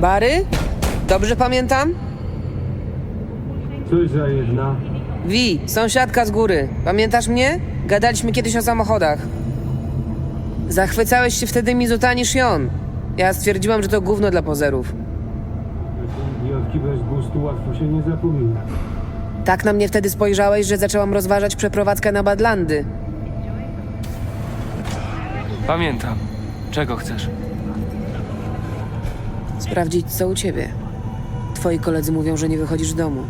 Bary? Dobrze pamiętam? Cóż za jedna? Wi, sąsiadka z góry. Pamiętasz mnie? Gadaliśmy kiedyś o samochodach. Zachwycałeś się wtedy Mizutani Shion. Ja stwierdziłam, że to gówno dla pozerów. Idiotki bez gustu łatwo się nie zapomina. Tak na mnie wtedy spojrzałeś, że zaczęłam rozważać przeprowadzkę na Badlandy. Pamiętam. Czego chcesz? Sprawdzić, co u ciebie. Twoi koledzy mówią, że nie wychodzisz z domu.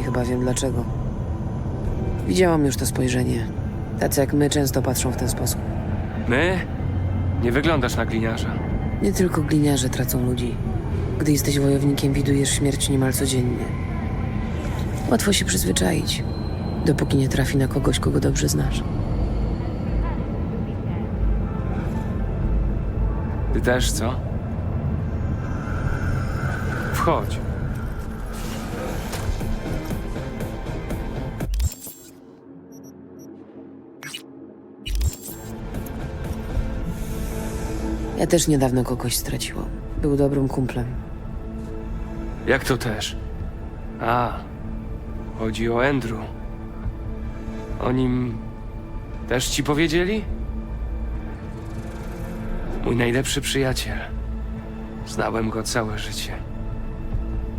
I chyba wiem dlaczego. Widziałam już to spojrzenie. Tacy jak my często patrzą w ten sposób. My? Nie wyglądasz na gliniarza. Nie tylko gliniarze tracą ludzi. Gdy jesteś wojownikiem, widujesz śmierć niemal codziennie. Łatwo się przyzwyczaić, dopóki nie trafi na kogoś, kogo dobrze znasz. Ty też, co? Wchodź. Ja też niedawno kogoś straciłam. Był dobrym kumplem. Jak to też? A, chodzi o Andrew. O nim też ci powiedzieli? Mój najlepszy przyjaciel. Znałem go całe życie.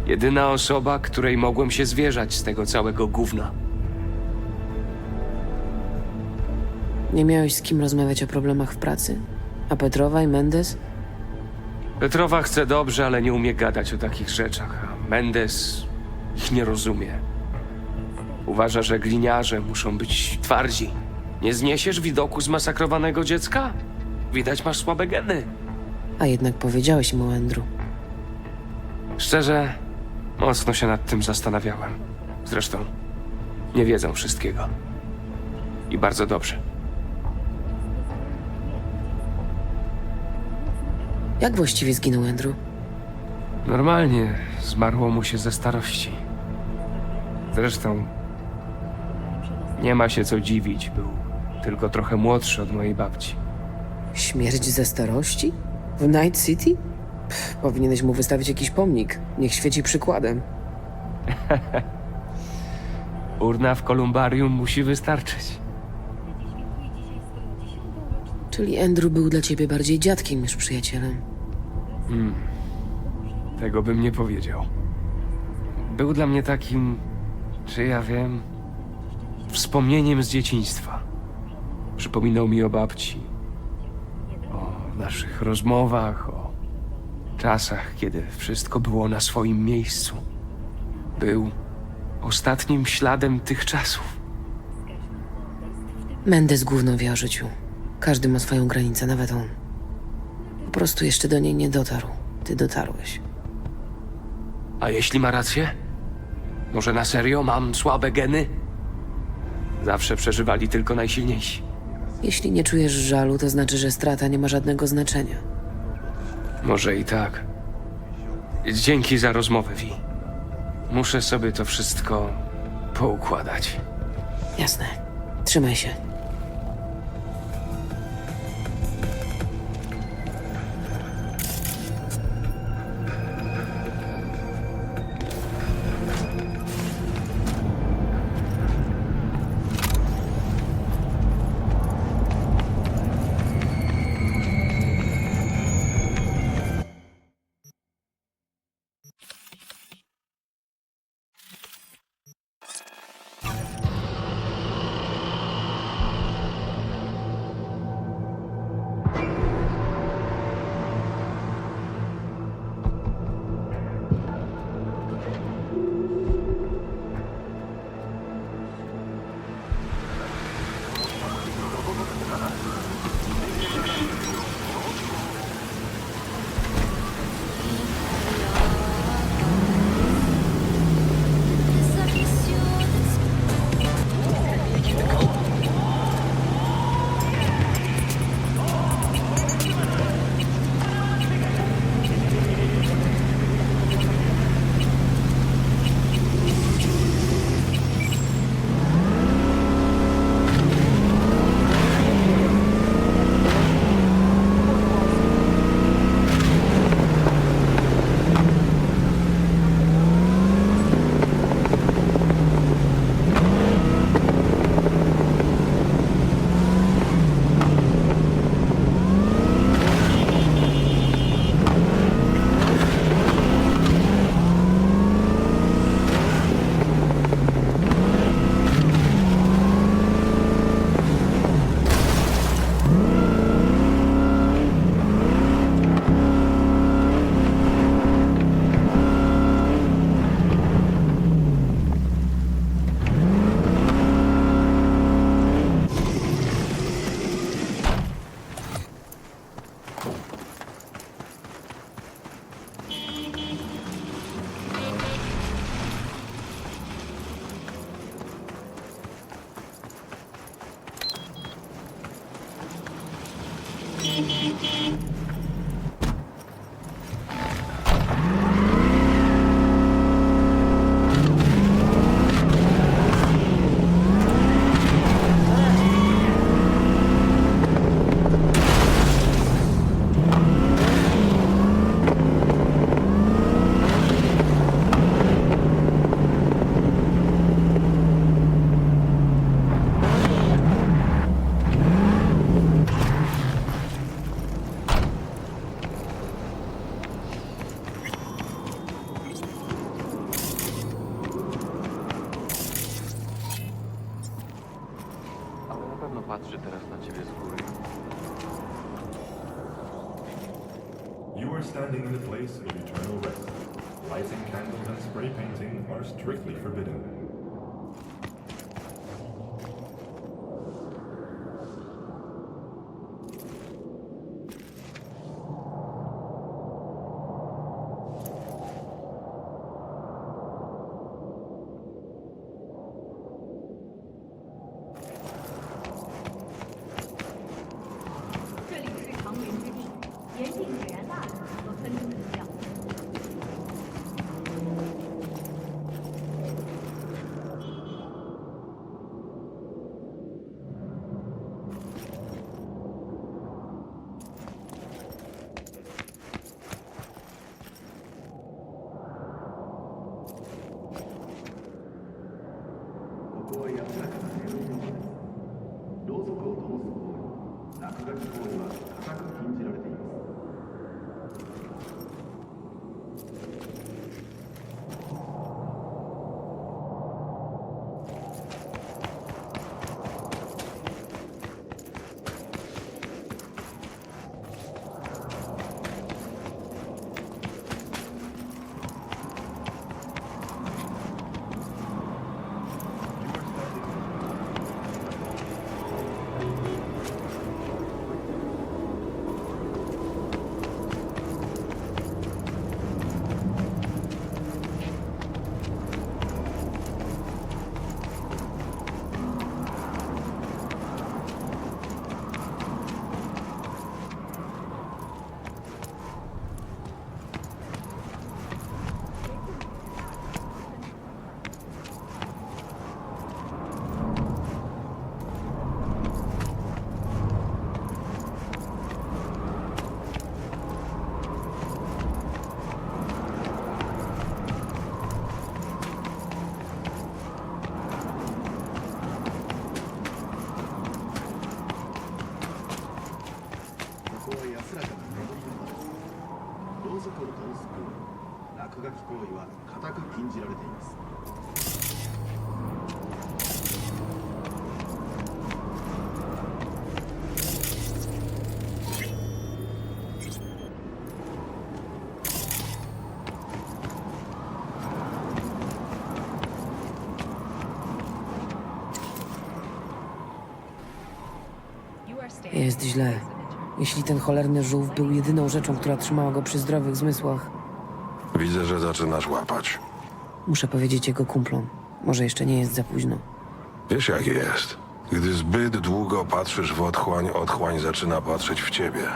Jedyna osoba, której mogłem się zwierzać z tego całego gówna. Nie miałeś z kim rozmawiać o problemach w pracy? A Petrowa i Mendes? Petrowa chce dobrze, ale nie umie gadać o takich rzeczach, a Mendes ich nie rozumie. Uważa, że gliniarze muszą być twardzi. Nie zniesiesz widoku zmasakrowanego dziecka? Widać, masz słabe geny. A jednak powiedziałeś mu Andrew. Szczerze, mocno się nad tym zastanawiałem. Zresztą, nie wiedzą wszystkiego. I bardzo dobrze. Jak właściwie zginął Andrew? Normalnie zmarło mu się ze starości. Zresztą nie ma się co dziwić, był tylko trochę młodszy od mojej babci. Śmierć ze starości? W Night City? Pff, powinieneś mu wystawić jakiś pomnik. Niech świeci przykładem. Urna w kolumbarium musi wystarczyć. Czyli Andrew był dla ciebie bardziej dziadkiem niż przyjacielem. Tego bym nie powiedział. Był dla mnie takim, czy ja wiem, wspomnieniem z dzieciństwa. Przypominał mi o babci, o naszych rozmowach, o czasach, kiedy wszystko było na swoim miejscu. Był ostatnim śladem tych czasów. Mendes gówno wie o życiu. Każdy ma swoją granicę, nawet on. Po prostu jeszcze do niej nie dotarł. Ty dotarłeś. A jeśli ma rację? Może na serio mam słabe geny? Zawsze przeżywali tylko najsilniejsi. Jeśli nie czujesz żalu, to znaczy, że strata nie ma żadnego znaczenia. Może i tak. Dzięki za rozmowę, Vi. Muszę sobie to wszystko poukładać. Jasne. Trzymaj się. Jest źle. Jeśli ten cholerny żółw był jedyną rzeczą, która trzymała go przy zdrowych zmysłach, Widzę, że zaczynasz łapać. muszę powiedzieć jego kumplom. Może jeszcze nie jest za późno. Wiesz jak jest. Gdy zbyt długo patrzysz w otchłań, otchłań zaczyna patrzeć w ciebie.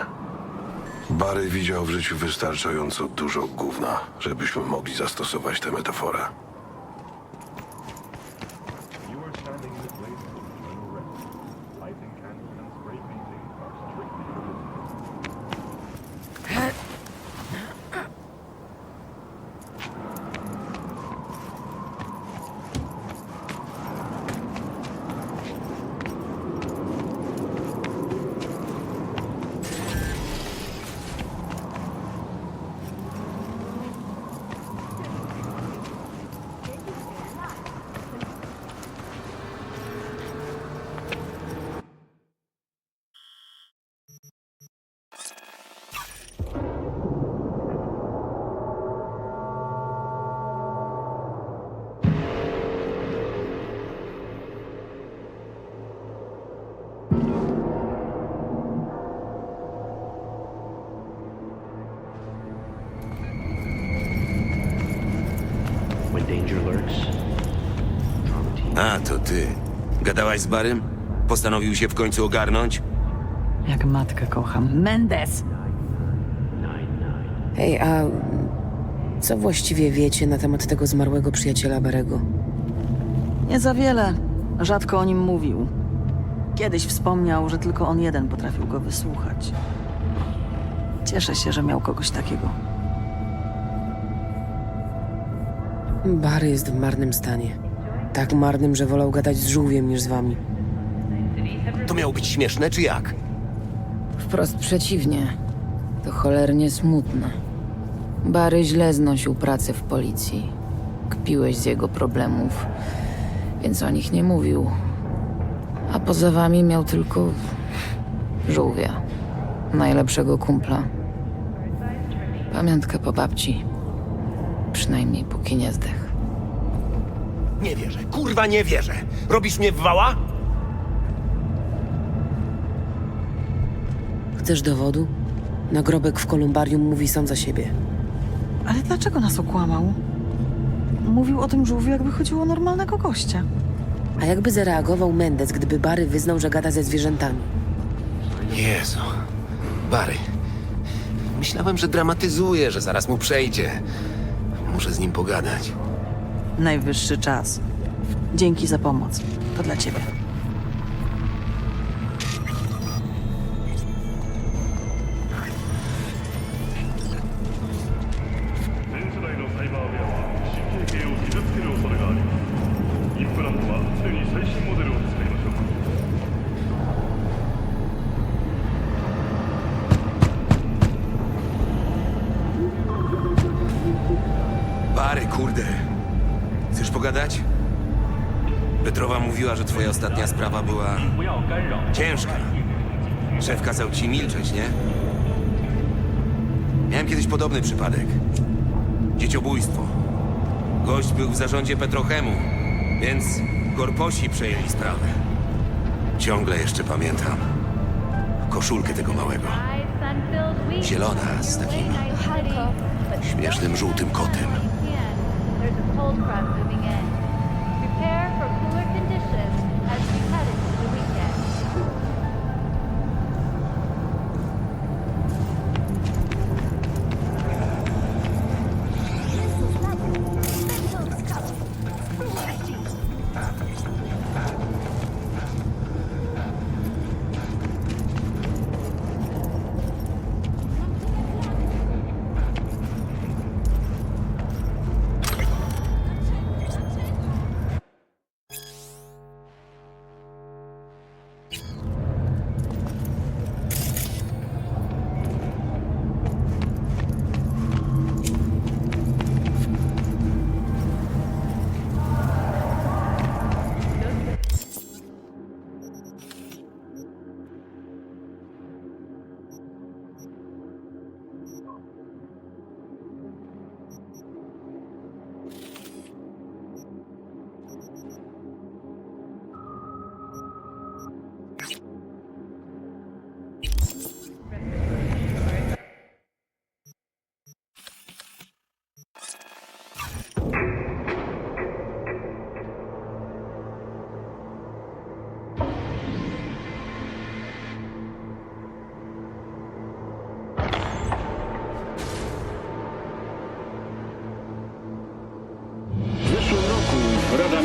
Bary widział w życiu wystarczająco dużo gówna, żebyśmy mogli zastosować tę metaforę. Ty. Gadałaś z Barym? Postanowił się w końcu ogarnąć? Jak matkę kocham. Mendes! Hej, a co właściwie wiecie na temat tego zmarłego przyjaciela Barego? Nie za wiele. Rzadko o nim mówił. Kiedyś wspomniał, że tylko on jeden potrafił go wysłuchać. Cieszę się, że miał kogoś takiego. Bary jest w marnym stanie. Tak marnym, że wolał gadać z żółwiem niż z wami. To miało być śmieszne, czy jak? Wprost przeciwnie. To cholernie smutne. Bary źle znosił pracę w policji. Kpiłeś z jego problemów, więc o nich nie mówił. A poza wami miał tylko żółwia. Najlepszego kumpla. Pamiątkę po babci. Przynajmniej póki nie zdech. Nie wierzę, kurwa nie wierzę. Robisz mnie w wała? Chcesz dowodu? Nagrobek w kolumbarium mówi sam za siebie. Ale dlaczego nas okłamał? Mówił o tym żółwiu, jakby chodziło o normalnego gościa. A jakby zareagował Mendes, gdyby Bary wyznał, że gada ze zwierzętami? Jezu. Bary. Myślałem, że dramatyzuje, że zaraz mu przejdzie. Muszę z nim pogadać. Najwyższy czas. Dzięki za pomoc. To dla ciebie. Pogadać? Petrowa mówiła, że twoja ostatnia sprawa była ciężka. Szef kazał ci milczeć, nie? Miałem kiedyś podobny przypadek. Dzieciobójstwo. Gość był w zarządzie Petrochemu, więc Gorposi przejęli sprawę. Ciągle jeszcze pamiętam koszulkę tego małego. Zielona z takim śmiesznym żółtym kotem.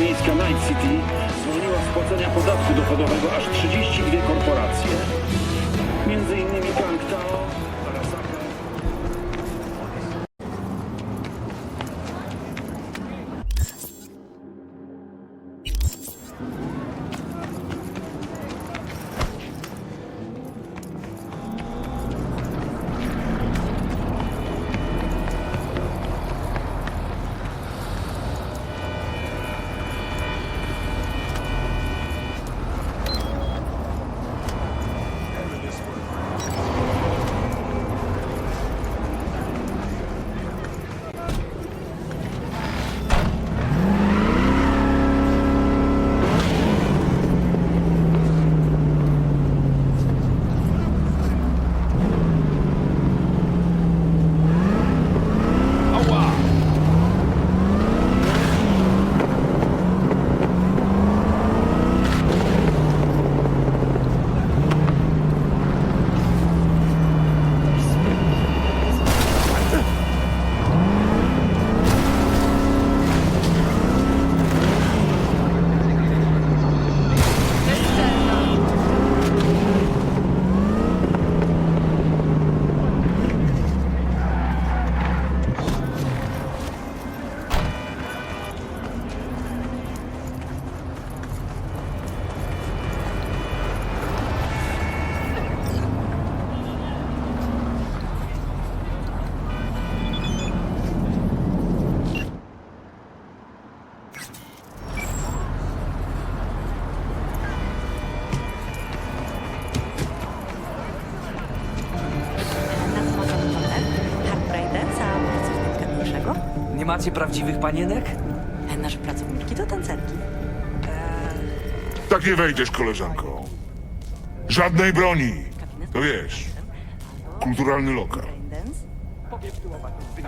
Miejska Night City zwolniła z płacenia podatku dochodowego aż 32 korporacje. Między innymi Gang macie prawdziwych panienek? Nasze pracowniczki to tancerki. Tak nie wejdziesz, koleżanko. Żadnej broni. To wiesz, kulturalny lokal. Dance? Powietrzyłować z tymi.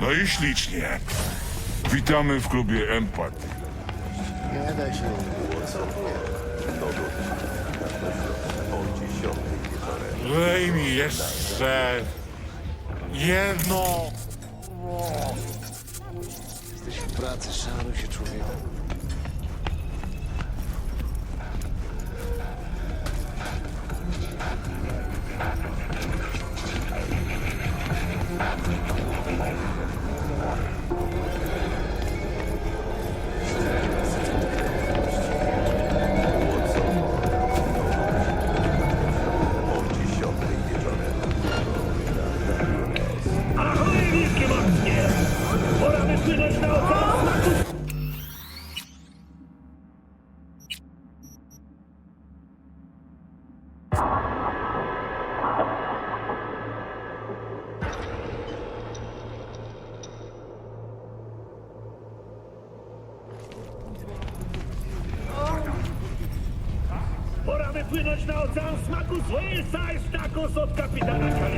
No i ślicznie. Witamy w klubie Empatii. Lej mi jeszcze jedno. Jesteś w pracy, szanuj się człowieku. Fue el salta con su capitán acá.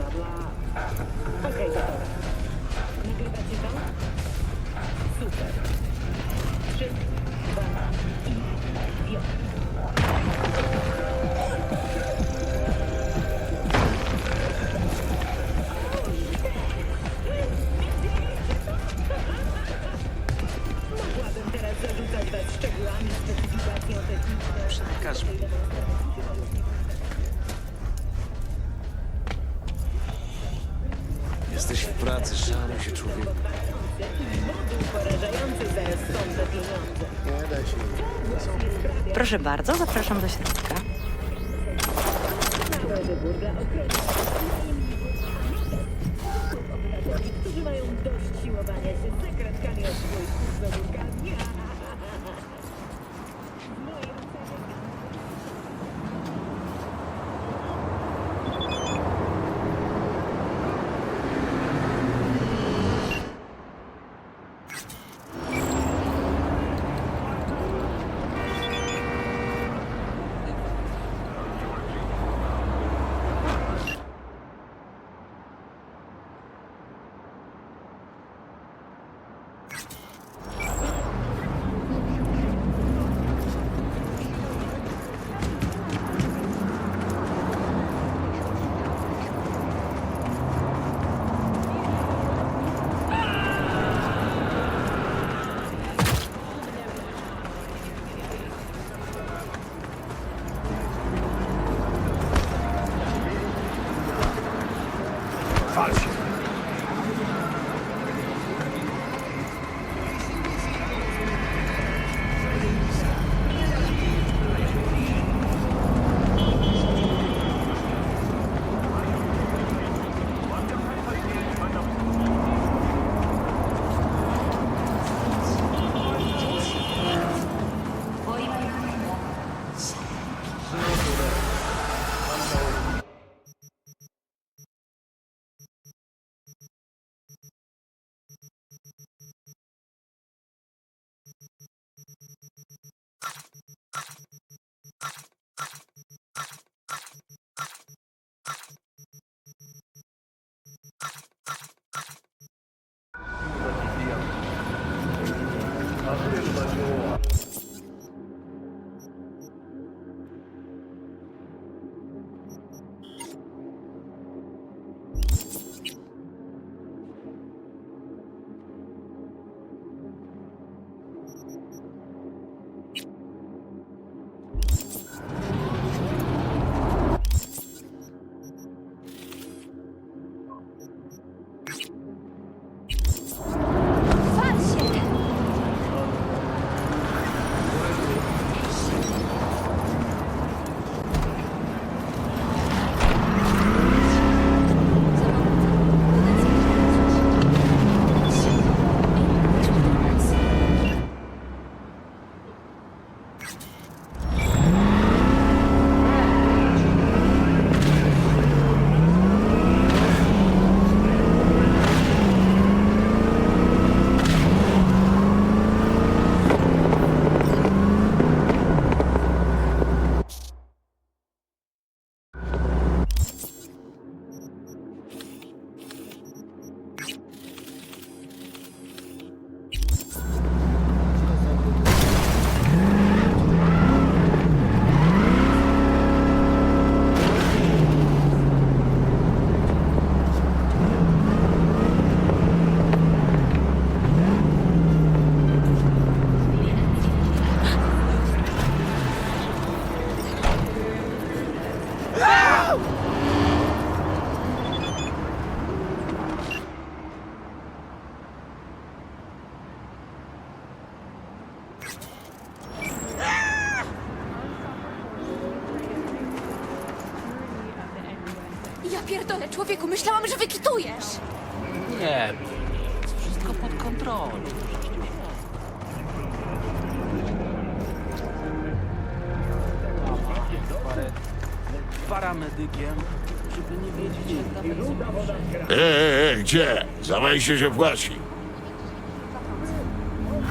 น้ำลา Proszę bardzo, zapraszam do środka. Człowieku, myślałam, że wykitujesz! Nie, wszystko pod kontrolą. Paramedykiem, żeby nie wiedzieć Eee, e, gdzie? Za wejście się płaci.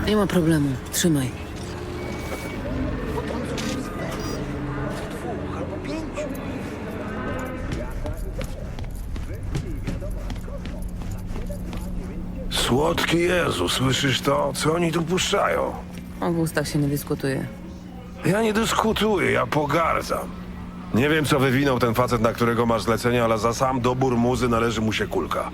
Nie ma problemu. Trzymaj. Słodki Jezu, słyszysz to? Co oni tu puszczają? O gustach się nie dyskutuje. Ja nie dyskutuję, ja pogardzam. Nie wiem, co wywinął ten facet, na którego masz zlecenie, ale za sam dobór muzy należy mu się kulka.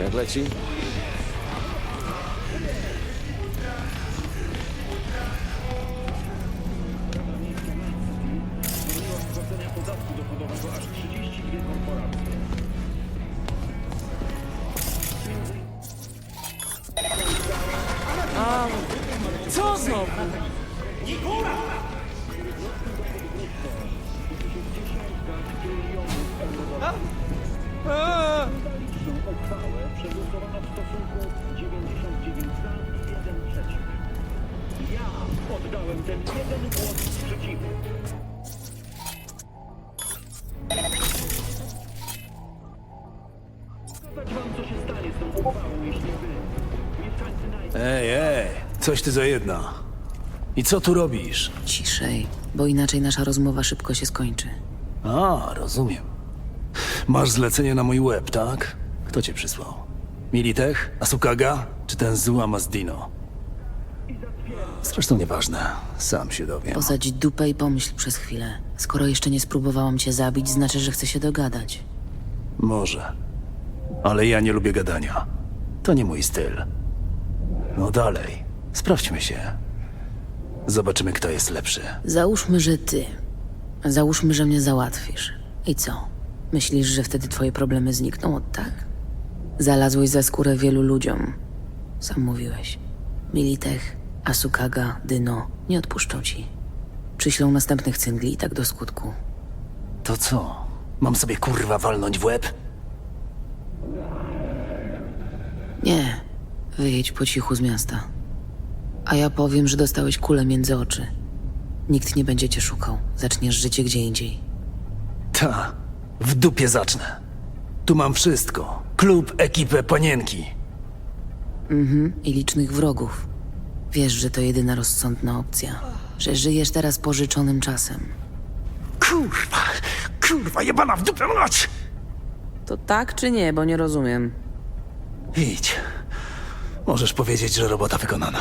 Jak leci? Coś ty za jedna. I co tu robisz? Ciszej, bo inaczej nasza rozmowa szybko się skończy. A, rozumiem. Masz zlecenie na mój łeb, tak? Kto cię przysłał? Militech? Asukaga? Czy ten Zuamas Dino? Zresztą nieważne, sam się dowiem. Posadź dupę i pomyśl przez chwilę. Skoro jeszcze nie spróbowałam cię zabić, znaczy, że chcę się dogadać. Może. Ale ja nie lubię gadania. To nie mój styl. No dalej, sprawdźmy się. Zobaczymy, kto jest lepszy. Załóżmy, że ty. Załóżmy, że mnie załatwisz. I co? Myślisz, że wtedy twoje problemy znikną od tak? Zalazłeś za skórę wielu ludziom. Sam mówiłeś. Militech, Asukaga, Dyno nie odpuszczą ci. Przyślą następnych cyngli i tak do skutku. To co? Mam sobie kurwa walnąć w łeb? Nie. Wyjedź po cichu z miasta. A ja powiem, że dostałeś kulę między oczy. Nikt nie będzie cię szukał. Zaczniesz życie gdzie indziej. Ta, w dupie zacznę. Tu mam wszystko. Klub, ekipę, panienki. Mhm, i licznych wrogów. Wiesz, że to jedyna rozsądna opcja. Że żyjesz teraz pożyczonym czasem. Kurwa, kurwa, jebana w dupę mać! To tak czy nie, bo nie rozumiem. Idź. Możesz powiedzieć, że robota wykonana.